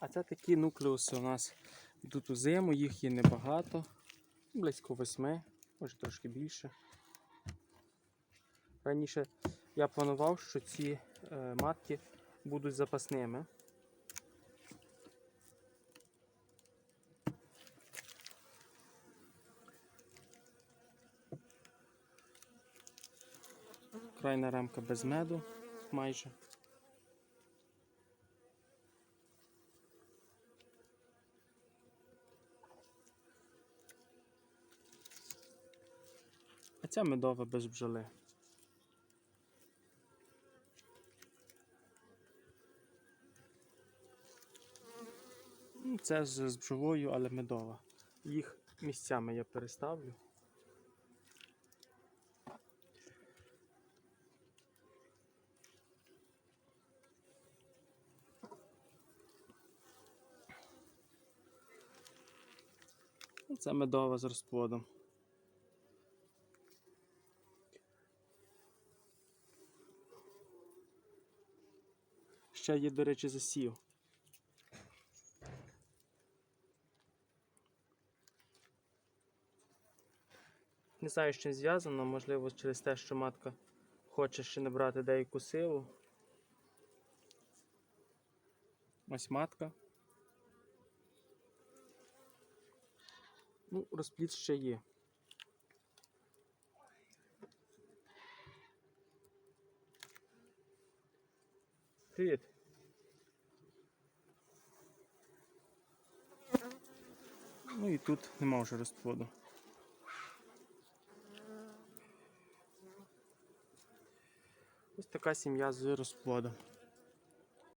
А це такі нуклеуси у нас йдуть у зиму, їх є небагато, близько восьми, може трошки більше. Раніше я планував, що ці е, матки будуть запасними. Крайна рамка без меду майже. А ця медова без бджоли. Ну, Це з, з бджолою, але медова. Їх місцями я переставлю. Ну, Це медова з розплодом. Ще є, до речі, засів. Не знаю, з чим зв'язано, можливо, через те, що матка хоче ще набрати деяку силу. Ось матка. Ну, розплід ще є. Привіт. Ну і тут нема вже розплоду. Ось така сім'я з розплодом.